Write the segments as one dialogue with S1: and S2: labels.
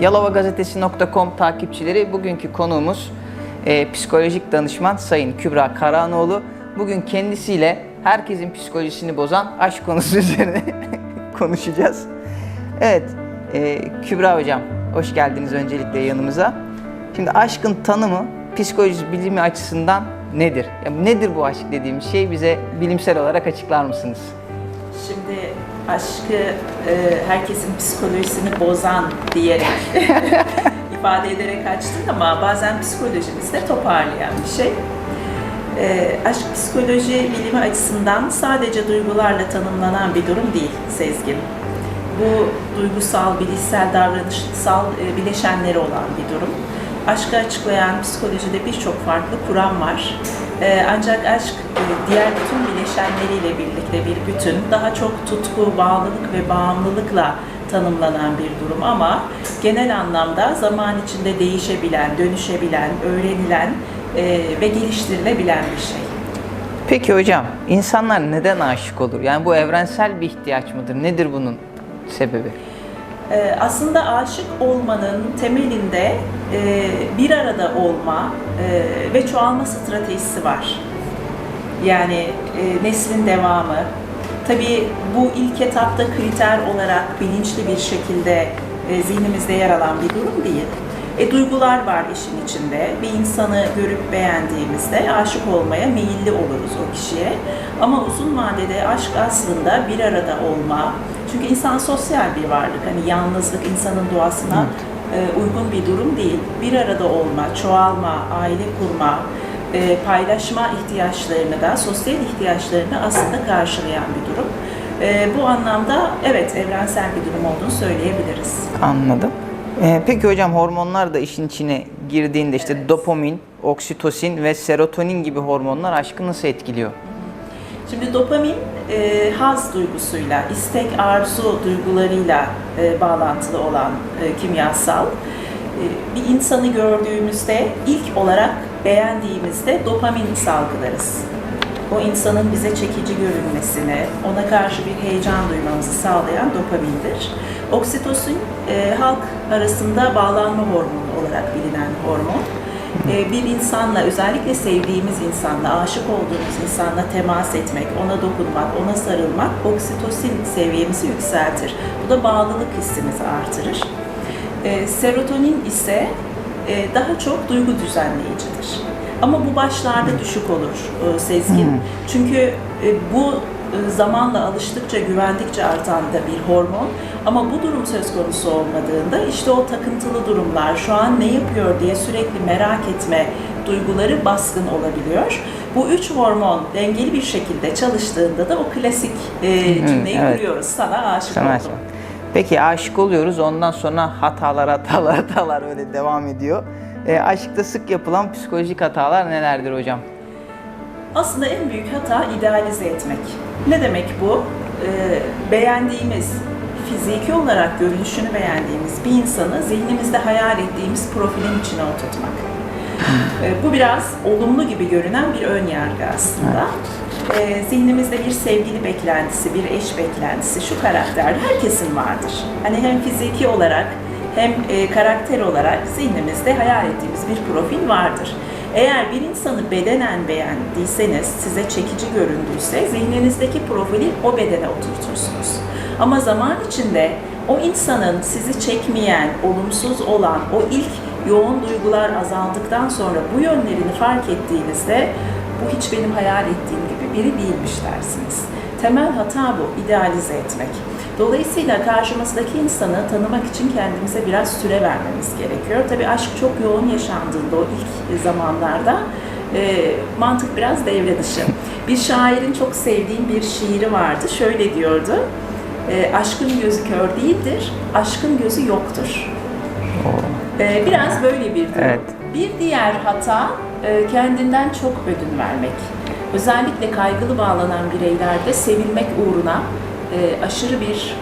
S1: Yalovagazetesi.com takipçileri bugünkü konuğumuz e, psikolojik danışman Sayın Kübra Karanoğlu. Bugün kendisiyle herkesin psikolojisini bozan aşk konusu üzerine konuşacağız. Evet, e, Kübra Hocam hoş geldiniz öncelikle yanımıza. Şimdi aşkın tanımı psikoloji bilimi açısından nedir? Yani nedir bu aşk dediğimiz şey bize bilimsel olarak açıklar mısınız?
S2: Şimdi aşkı e, herkesin psikolojisini bozan diyerek ifade ederek açtık ama bazen psikolojimizi de toparlayan bir şey. E, aşk psikoloji bilimi açısından sadece duygularla tanımlanan bir durum değil Sezgin. Bu duygusal, bilişsel, davranışsal e, bileşenleri olan bir durum. Aşkı açıklayan psikolojide birçok farklı kuram var. E, ancak aşk e, diğer bütün bileşenleriyle birlikte bir bütün, daha çok tutku, bağlılık ve bağımlılıkla tanımlanan bir durum ama genel anlamda zaman içinde değişebilen, dönüşebilen, öğrenilen e, ve geliştirilebilen bir şey.
S1: Peki hocam, insanlar neden aşık olur? Yani bu evrensel bir ihtiyaç mıdır? Nedir bunun sebebi?
S2: Ee, aslında aşık olmanın temelinde e, bir arada olma e, ve çoğalma stratejisi var. Yani e, neslin devamı. Tabii bu ilk etapta kriter olarak bilinçli bir şekilde zihnimizde yer alan bir durum değil. E, duygular var işin içinde. Bir insanı görüp beğendiğimizde aşık olmaya meyilli oluruz o kişiye. Ama uzun vadede aşk aslında bir arada olma. Çünkü insan sosyal bir varlık. Hani yalnızlık insanın doğasına e, uygun bir durum değil. Bir arada olma, çoğalma, aile kurma, e, paylaşma ihtiyaçlarını da, sosyal ihtiyaçlarını aslında karşılayan bir durum. E, bu anlamda evet evrensel bir durum olduğunu söyleyebiliriz.
S1: Anladım. Ee, peki hocam hormonlar da işin içine girdiğinde işte dopamin, oksitosin ve serotonin gibi hormonlar aşkı nasıl etkiliyor?
S2: Şimdi dopamin e, haz duygusuyla, istek, arzu duygularıyla e, bağlantılı olan e, kimyasal. E, bir insanı gördüğümüzde ilk olarak beğendiğimizde dopamin salgılarız. O insanın bize çekici görünmesini, ona karşı bir heyecan duymamızı sağlayan dopamindir. Oksitosin e, halk arasında bağlanma hormonu olarak bilinen hormon. E, bir insanla, özellikle sevdiğimiz insanla, aşık olduğumuz insanla temas etmek, ona dokunmak, ona sarılmak oksitosin seviyemizi yükseltir. Bu da bağlılık hissimizi artırır. E, serotonin ise e, daha çok duygu düzenleyicidir. Ama bu başlarda düşük olur e, Sezgin.
S1: Hmm.
S2: Çünkü e, bu e, zamanla alıştıkça, güvendikçe artan da bir hormon. Ama bu durum söz konusu olmadığında işte o takıntılı durumlar, şu an ne yapıyor diye sürekli merak etme duyguları baskın olabiliyor. Bu üç hormon dengeli bir şekilde çalıştığında da o klasik e, cümleyi
S1: evet.
S2: kuruyoruz. Sana aşık
S1: Sana
S2: oldum.
S1: aşık. Peki aşık oluyoruz ondan sonra hatalar hatalar hatalar öyle devam ediyor. Ee, aşkta sık yapılan psikolojik hatalar nelerdir hocam?
S2: Aslında en büyük hata idealize etmek. Ne demek bu? Ee, beğendiğimiz, fiziki olarak görünüşünü beğendiğimiz bir insanı zihnimizde hayal ettiğimiz profilin içine oturtmak. Ee, bu biraz olumlu gibi görünen bir ön yargı aslında. Ee, zihnimizde bir sevgili beklentisi, bir eş beklentisi, şu karakter herkesin vardır. Hani hem fiziki olarak hem e, karakter olarak zihnimizde hayal ettiğimiz bir profil vardır. Eğer bir insanı bedenen beğendiyseniz, size çekici göründüyse zihninizdeki profili o bedene oturtursunuz. Ama zaman içinde o insanın sizi çekmeyen, olumsuz olan o ilk yoğun duygular azaldıktan sonra bu yönlerini fark ettiğinizde bu hiç benim hayal ettiğim gibi biri değilmiş dersiniz. Temel hata bu, idealize etmek. Dolayısıyla karşımızdaki insanı tanımak için kendimize biraz süre vermemiz gerekiyor. Tabii aşk çok yoğun yaşandığında o ilk zamanlarda e, mantık biraz devre dışı. Bir şairin çok sevdiğim bir şiiri vardı. Şöyle diyordu. E, aşkın gözü kör değildir, aşkın gözü yoktur. E, biraz böyle bir durum.
S1: Evet.
S2: Bir diğer hata e, kendinden çok ödün vermek. Özellikle kaygılı bağlanan bireylerde sevilmek uğruna e, aşırı bir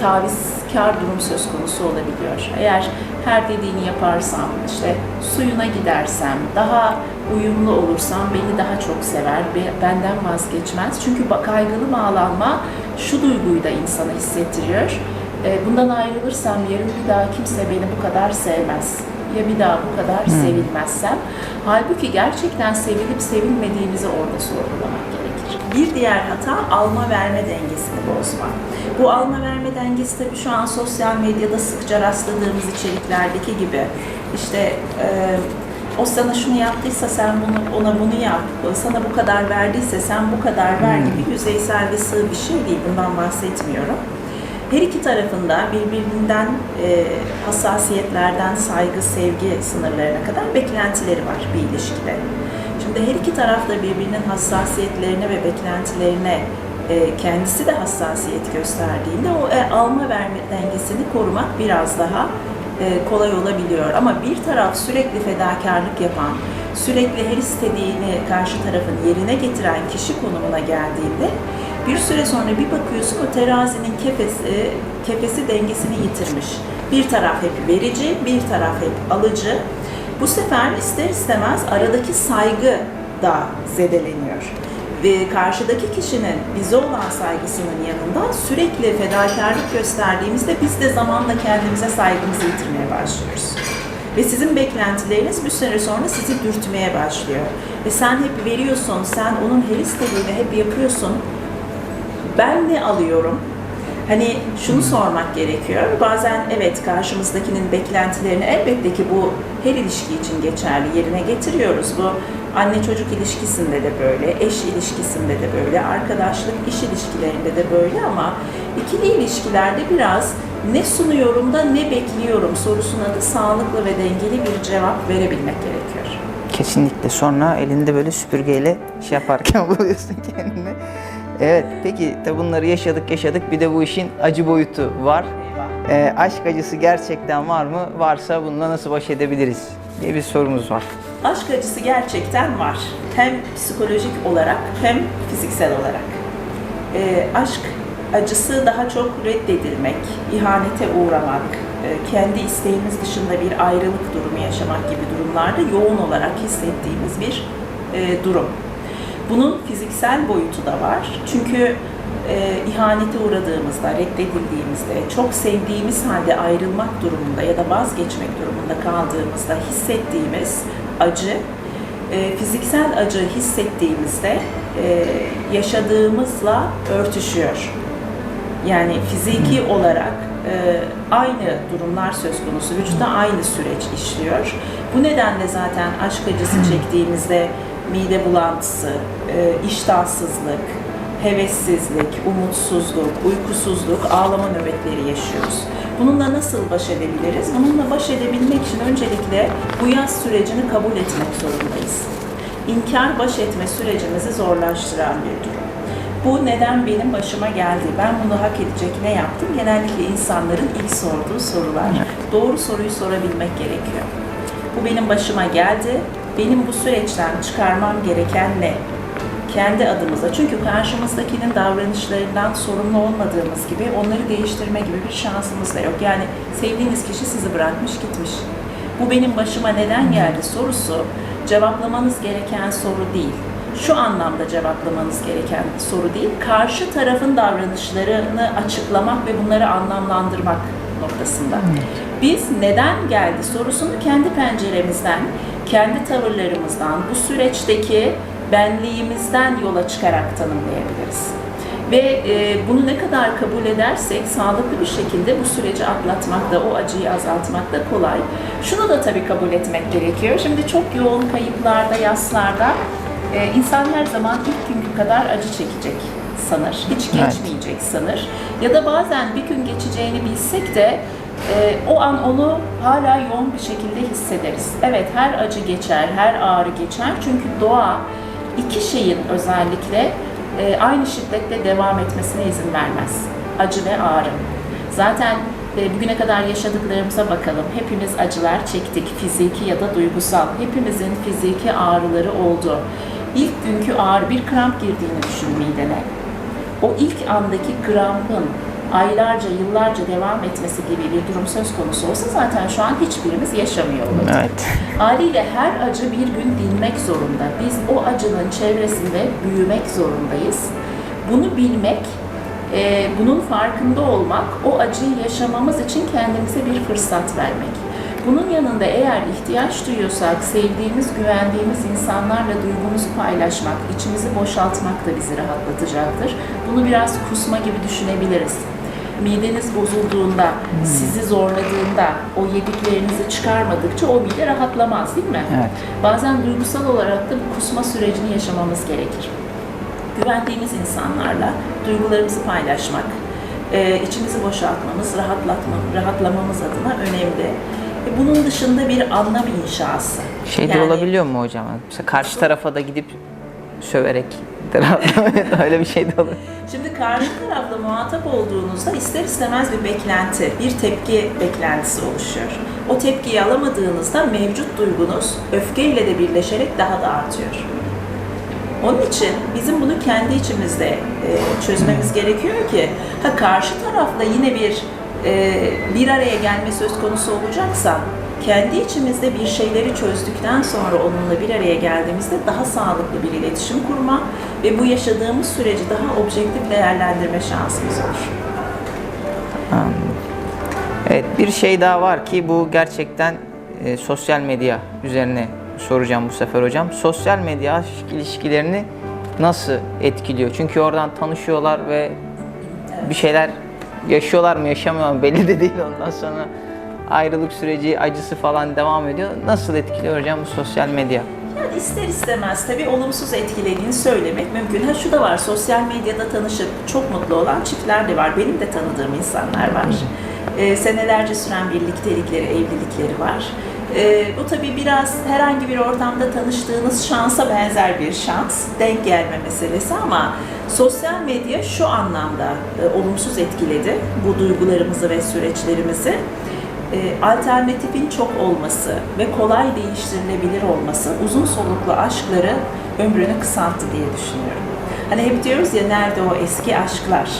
S2: tavizkar durum söz konusu olabiliyor. Eğer her dediğini yaparsam, işte suyuna gidersem, daha uyumlu olursam beni daha çok sever, be- benden vazgeçmez. Çünkü kaygılı bağlanma şu duyguyu da insana hissettiriyor. e, bundan ayrılırsam yarın bir daha kimse beni bu kadar sevmez. Ya bir daha bu kadar sevilmezsem. Halbuki gerçekten sevilip sevilmediğimizi orada sorgulamak gerekir. Bir diğer hata alma verme dengesini bozmak. Bu alma verme dengesi tabii şu an sosyal medyada sıkça rastladığımız içeriklerdeki gibi işte e, o sana şunu yaptıysa sen bunu ona bunu yap, sana bu kadar verdiyse sen bu kadar ver gibi yüzeysel ve sığ bir şey değil. Bundan bahsetmiyorum. Her iki tarafında birbirinden e, hassasiyetlerden saygı, sevgi sınırlarına kadar beklentileri var bir ilişkide. Şimdi her iki taraf da birbirinin hassasiyetlerine ve beklentilerine e, kendisi de hassasiyet gösterdiğinde o e, alma verme dengesini korumak biraz daha kolay olabiliyor. Ama bir taraf sürekli fedakarlık yapan, sürekli her istediğini karşı tarafın yerine getiren kişi konumuna geldiğinde bir süre sonra bir bakıyorsun o terazinin kefesi, kefesi dengesini yitirmiş. Bir taraf hep verici, bir taraf hep alıcı. Bu sefer ister istemez aradaki saygı da zedeleniyor. Ve karşıdaki kişinin bize olan saygısının yanında sürekli fedakarlık gösterdiğimizde biz de zamanla kendimize saygımızı yitirmeye başlıyoruz. Ve sizin beklentileriniz bir süre sonra sizi dürtmeye başlıyor. Ve sen hep veriyorsun, sen onun her istediğini hep yapıyorsun. Ben ne alıyorum? Hani şunu sormak gerekiyor. Bazen evet karşımızdakinin beklentilerini elbette ki bu her ilişki için geçerli yerine getiriyoruz. Bu anne çocuk ilişkisinde de böyle, eş ilişkisinde de böyle, arkadaşlık, iş ilişkilerinde de böyle ama ikili ilişkilerde biraz ne sunuyorum da ne bekliyorum sorusuna da sağlıklı ve dengeli bir cevap verebilmek gerekiyor.
S1: Kesinlikle. Sonra elinde böyle süpürgeyle şey yaparken buluyorsun kendini. Evet, peki tabi bunları yaşadık yaşadık. Bir de bu işin acı boyutu var. Ee, aşk acısı gerçekten var mı? Varsa bununla nasıl baş edebiliriz diye bir sorumuz var.
S2: Aşk acısı gerçekten var. Hem psikolojik olarak hem fiziksel olarak. Ee, aşk acısı daha çok reddedilmek, ihanete uğramak, e, kendi isteğimiz dışında bir ayrılık durumu yaşamak gibi durumlarda yoğun olarak hissettiğimiz bir e, durum. Bunun fiziksel boyutu da var. Çünkü e, ihanete uğradığımızda, reddedildiğimizde, çok sevdiğimiz halde ayrılmak durumunda ya da vazgeçmek durumunda kaldığımızda hissettiğimiz acı, e, fiziksel acı hissettiğimizde e, yaşadığımızla örtüşüyor. Yani fiziki olarak e, aynı durumlar söz konusu, vücutta aynı süreç işliyor. Bu nedenle zaten aşk acısı çektiğimizde mide bulantısı, e, iştahsızlık, hevessizlik, umutsuzluk, uykusuzluk, ağlama nöbetleri yaşıyoruz. Bununla nasıl baş edebiliriz? Bununla baş edebilmek için öncelikle bu yaz sürecini kabul etmek zorundayız. İnkar baş etme sürecimizi zorlaştıran bir durum. Bu neden benim başıma geldi? Ben bunu hak edecek ne yaptım? Genellikle insanların ilk sorduğu sorular. Doğru soruyu sorabilmek gerekiyor. Bu benim başıma geldi. Benim bu süreçten çıkarmam gereken ne? Kendi adımıza. Çünkü karşımızdakinin davranışlarından sorumlu olmadığımız gibi onları değiştirme gibi bir şansımız da yok. Yani sevdiğiniz kişi sizi bırakmış gitmiş. Bu benim başıma neden geldi sorusu cevaplamanız gereken soru değil. Şu anlamda cevaplamanız gereken soru değil. Karşı tarafın davranışlarını açıklamak ve bunları anlamlandırmak noktasında. Biz neden geldi sorusunu kendi penceremizden, kendi tavırlarımızdan, bu süreçteki benliğimizden yola çıkarak tanımlayabiliriz. Ve e, bunu ne kadar kabul edersek sağlıklı bir şekilde bu süreci atlatmak da, o acıyı azaltmak da kolay. Şunu da tabii kabul etmek gerekiyor. Şimdi çok yoğun kayıplarda, yaslarda e, insan her zaman ilk günkü kadar acı çekecek sanır. Hiç
S1: Evet.
S2: geçmeyecek sanır. Ya da bazen bir gün geçeceğini bilsek de e, o an onu hala yoğun bir şekilde hissederiz. Evet her acı geçer, her ağrı geçer. Çünkü doğa iki şeyin özellikle e, aynı şiddetle devam etmesine izin vermez. Acı ve ağrı. Zaten e, bugüne kadar yaşadıklarımıza bakalım. Hepimiz acılar çektik, fiziki ya da duygusal. Hepimizin fiziki ağrıları oldu. İlk günkü ağrı bir kramp girdiğini düşün midene. O ilk andaki krampın aylarca, yıllarca devam etmesi gibi bir durum söz konusu olsa zaten şu an hiçbirimiz yaşamıyor olurduk.
S1: Evet.
S2: Haliyle her acı bir gün dinmek zorunda. Biz o acının çevresinde büyümek zorundayız. Bunu bilmek Ee, bunun farkında olmak, o acıyı yaşamamız için kendimize bir fırsat vermek. Bunun yanında eğer ihtiyaç duyuyorsak sevdiğimiz, güvendiğimiz insanlarla duygumuzu paylaşmak, içimizi boşaltmak da bizi rahatlatacaktır. Bunu biraz kusma gibi düşünebiliriz. Mideniz bozulduğunda, sizi zorladığında, o yediklerinizi çıkarmadıkça o mide rahatlamaz değil mi?
S1: Evet.
S2: Bazen duygusal olarak da bu kusma sürecini yaşamamız gerekir. Güvendiğimiz insanlarla duygularımızı paylaşmak, e, içimizi boşaltmamız, rahatlatma, rahatlamamız adına önemli. E, Bunun dışında bir anlam inşası.
S1: Şey de
S2: Yani-
S1: olabiliyor mu hocam? Mesela karşı tarafa da gidip söverek öyle bir şey de olur.
S2: Şimdi karşı tarafla muhatap olduğunuzda ister istemez bir beklenti, bir tepki beklentisi oluşuyor. O tepkiyi alamadığınızda mevcut duygunuz öfkeyle de birleşerek daha da artıyor. Onun için bizim bunu kendi içimizde e, çözmemiz gerekiyor ki ha karşı tarafla yine bir e, bir araya gelme söz konusu olacaksa kendi içimizde bir şeyleri çözdükten sonra onunla bir araya geldiğimizde daha sağlıklı bir iletişim kurma ve bu yaşadığımız süreci daha objektif değerlendirme şansımız olur.
S1: Evet bir şey daha var ki bu gerçekten e, sosyal medya üzerine soracağım bu sefer hocam. Sosyal medya ilişkilerini nasıl etkiliyor? Çünkü oradan tanışıyorlar ve bir şeyler yaşıyorlar mı yaşamıyor mu belli de değil ondan sonra ayrılık süreci acısı falan devam ediyor. Nasıl etkiliyor hocam bu sosyal medya?
S2: Yani ister istemez tabii olumsuz etkilediğini söylemek mümkün. Ha şu da var, sosyal medyada tanışıp çok mutlu olan çiftler de var. Benim de tanıdığım insanlar var. Ee, senelerce süren birliktelikleri, evlilikleri var. Ee, bu tabii biraz herhangi bir ortamda tanıştığınız şansa benzer bir şans, denk gelme meselesi ama sosyal medya şu anlamda e, olumsuz etkiledi bu duygularımızı ve süreçlerimizi e, alternatifin çok olması ve kolay değiştirilebilir olması uzun soluklu aşkları ömrünü kısalttı diye düşünüyorum. Hani hep diyoruz ya nerede o eski aşklar?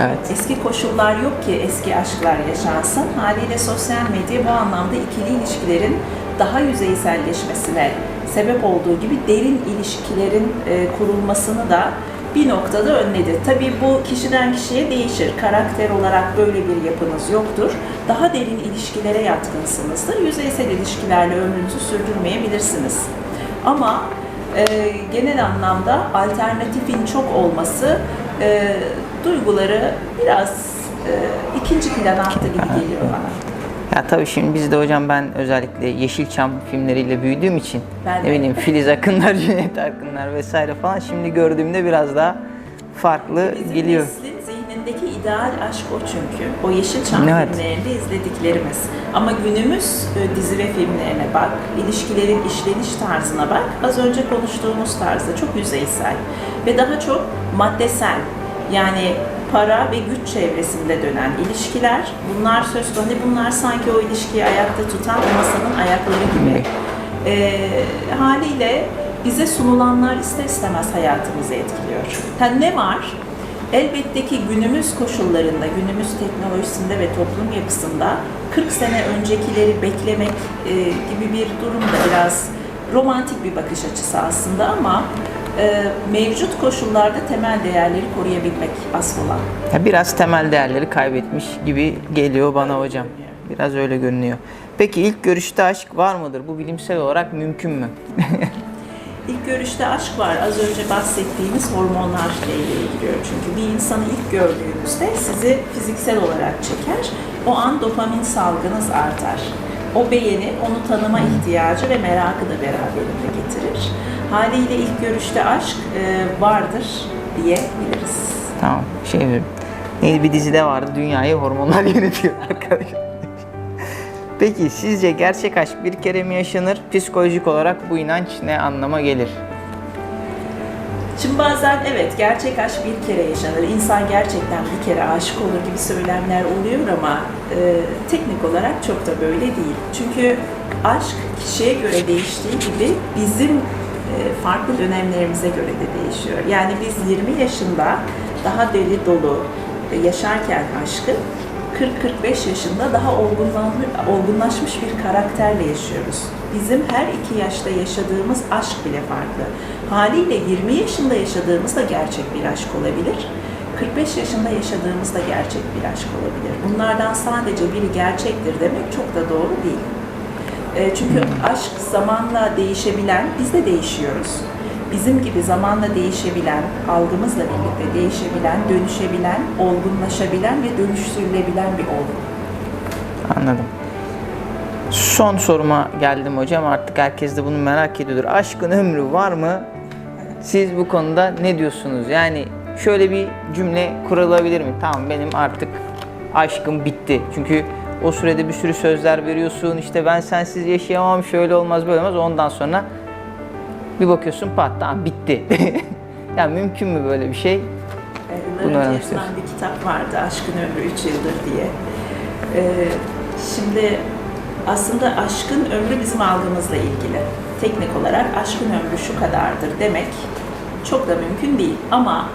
S1: Evet.
S2: Eski koşullar yok ki eski aşklar yaşansın. Haliyle sosyal medya bu anlamda ikili ilişkilerin daha yüzeyselleşmesine sebep olduğu gibi derin ilişkilerin e, kurulmasını da bir noktada önledi. Tabii bu kişiden kişiye değişir. Karakter olarak böyle bir yapınız yoktur. Daha derin ilişkilere yatkınsınızdır. Yüzeysel ilişkilerle ömrünüzü sürdürmeyebilirsiniz. Ama e, genel anlamda alternatifin çok olması e, duyguları biraz e, ikinci plana attı gibi geliyor bana.
S1: Ya tabii şimdi biz de hocam ben özellikle Yeşilçam filmleriyle büyüdüğüm için
S2: Ben
S1: ne
S2: de.
S1: bileyim Filiz Akınlar, Cüneyt Arkınlar vesaire falan şimdi gördüğümde biraz daha farklı
S2: Bizim
S1: geliyor.
S2: neslin zihnindeki ideal aşk o çünkü. O Yeşilçam
S1: Evet.
S2: filmlerinde izlediklerimiz. Ama günümüz e, dizi ve filmlerine bak, ilişkilerin işleniş tarzına bak. Az önce konuştuğumuz tarzda çok yüzeysel ve daha çok maddesel. Yani para ve güç çevresinde dönen ilişkiler. Bunlar söz konusu. Hani bunlar sanki o ilişkiyi ayakta tutan masanın ayakları gibi. E, haliyle bize sunulanlar ister istemez hayatımızı etkiliyor. Yani ne var? Elbette ki günümüz koşullarında, günümüz teknolojisinde ve toplum yapısında 40 sene öncekileri beklemek e, gibi bir durum da biraz romantik bir bakış açısı aslında ama e, mevcut koşullarda temel değerleri koruyabilmek asıl olan.
S1: Ya biraz temel değerleri kaybetmiş gibi geliyor bana hocam. Biraz öyle görünüyor. Peki ilk görüşte aşk var mıdır? Bu bilimsel olarak mümkün mü?
S2: İlk görüşte aşk var. Az önce bahsettiğimiz hormonlar devreye giriyor. Çünkü bir insanı ilk gördüğünüzde sizi fiziksel olarak çeker. O an dopamin salgınız artar. O beğeni, onu tanıma ihtiyacı ve merakı da beraberinde getirir. Haliyle ilk görüşte aşk e, vardır diyebiliriz.
S1: tamam şey yapıyorum. Neydi bir dizide vardı dünyayı hormonlar yönetiyor arkadaşlar. Peki sizce gerçek aşk bir kere mi yaşanır? Psikolojik olarak bu inanç ne anlama gelir?
S2: Şimdi bazen evet gerçek aşk bir kere yaşanır. İnsan gerçekten bir kere aşık olur gibi söylemler oluyor ama e, teknik olarak çok da böyle değil. Çünkü aşk kişiye göre değiştiği gibi bizim e, farklı dönemlerimize göre de değişiyor. Yani biz 20 yaşında daha deli dolu yaşarken aşkı 40-45 yaşında daha olgunlaşmış bir karakterle yaşıyoruz. Bizim her iki yaşta yaşadığımız aşk bile farklı. Haliyle 20 yaşında yaşadığımız da gerçek bir aşk olabilir. 45 yaşında yaşadığımızda gerçek bir aşk olabilir. Bunlardan sadece biri gerçektir demek çok da doğru değil. E, Çünkü aşk zamanla değişebilen, biz de değişiyoruz. Bizim gibi zamanla değişebilen, algımızla birlikte değişebilen, dönüşebilen, olgunlaşabilen ve dönüştürülebilen bir olgu.
S1: Anladım. Son soruma geldim hocam. Artık herkes de bunu merak ediyordur. Aşkın ömrü var mı? Siz bu konuda ne diyorsunuz? Yani şöyle bir cümle kurulabilir mi? Tamam benim artık aşkım bitti. Çünkü o sürede bir sürü sözler veriyorsun. İşte ben sensiz yaşayamam, şöyle olmaz, böyle olmaz. Ondan sonra bir bakıyorsun pat tamam bitti. yani mümkün mü böyle bir şey?
S2: Ee,
S1: Bunu
S2: yazılan bir kitap vardı, Aşkın Ömrü 3 Yıldır diye. Ee, şimdi aslında aşkın ömrü bizim algımızla ilgili. Teknik olarak aşkın ömrü şu kadardır demek çok da mümkün değil. Ama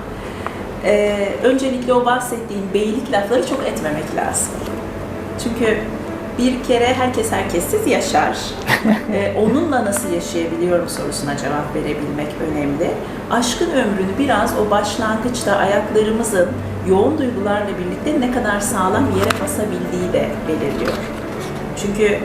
S2: e, öncelikle o bahsettiğin beylik lafları çok etmemek lazım. Çünkü bir kere herkes herkessiz yaşar. Ee, onunla nasıl yaşayabiliyorum sorusuna cevap verebilmek önemli. Aşkın ömrünü biraz o başlangıçta ayaklarımızın yoğun duygularla birlikte ne kadar sağlam yere basabildiği de belirliyor. Çünkü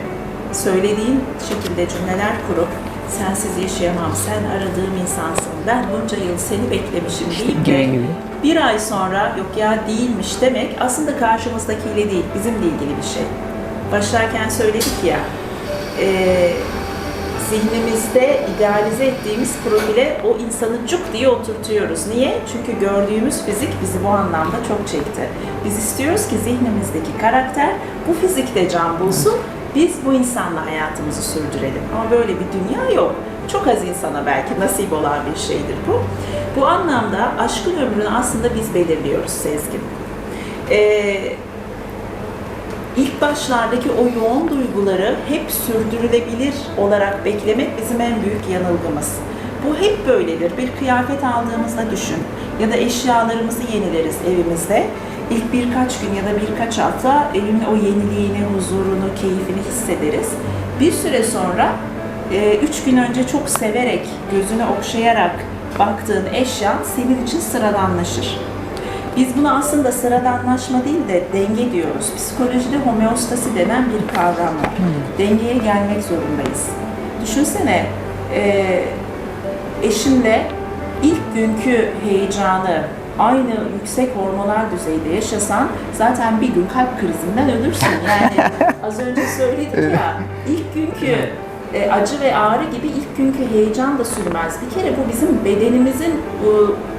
S2: söylediğin şekilde cümleler kurup sensiz yaşayamam, sen aradığım insansın, ben bunca yıl seni beklemişim deyip de bir ay sonra yok ya değilmiş demek aslında karşımızdakiyle değil, bizimle ilgili bir şey. Başlarken söyledik ya, e, zihnimizde idealize ettiğimiz profile o insanı cuk diye oturtuyoruz. Niye? Çünkü gördüğümüz fizik bizi bu anlamda çok çekti. Biz istiyoruz ki zihnimizdeki karakter bu fizikte can bulsun, biz bu insanla hayatımızı sürdürelim. Ama böyle bir dünya yok. Çok az insana belki nasip olan bir şeydir bu. Bu anlamda aşkın ömrünü aslında biz belirliyoruz Sezgin. Ee, İlk başlardaki o yoğun duyguları hep sürdürülebilir olarak beklemek bizim en büyük yanılgımız. Bu hep böyledir. Bir kıyafet aldığımızda düşün ya da eşyalarımızı yenileriz evimizde. İlk birkaç gün ya da birkaç hafta evin o yeniliğini, huzurunu, keyfini hissederiz. Bir süre sonra e, üç gün önce çok severek, gözünü okşayarak baktığın eşya senin için sıradanlaşır. Biz buna aslında sıradanlaşma değil de denge diyoruz. Psikolojide homeostasi denen bir kavram var. Dengeye gelmek zorundayız. Düşünsene e, eşinle ilk günkü heyecanı aynı yüksek hormonal düzeyde yaşasan zaten bir gün kalp krizinden ölürsün. Yani az önce söyledik ya ilk günkü e, acı ve ağrı gibi ilk günkü heyecan da sürmez. Bir kere bu bizim bedenimizin e,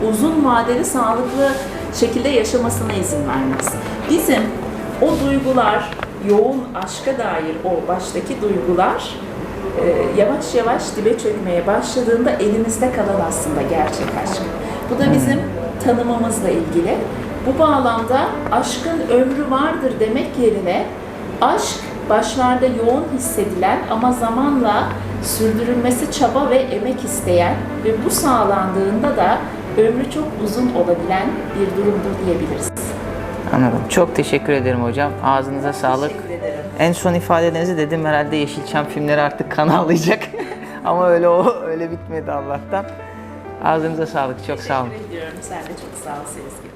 S2: uzun vadeli sağlıklı şekilde yaşamasına izin vermez. Bizim o duygular, yoğun aşka dair o baştaki duygular e, yavaş yavaş dibe çökmeye başladığında elimizde kalan aslında gerçek aşk. Bu da bizim tanımımızla ilgili. Bu bağlamda aşkın ömrü vardır demek yerine aşk başlarda yoğun hissedilen ama zamanla sürdürülmesi çaba ve emek isteyen ve bu sağlandığında da ömrü çok uzun olabilen bir durumdur diyebiliriz.
S1: Anladım. Çok teşekkür ederim hocam. Ağzınıza sağlık.
S2: Teşekkür ederim.
S1: En son ifadelerinizi dedim herhalde Yeşilçam filmleri artık kan ağlayacak. Ama öyle o öyle bitmedi Allah'tan. Ağzınıza sağlık. Çok sağ olun.
S2: Teşekkür ediyorum. Sen de çok sağ ol Sezgin.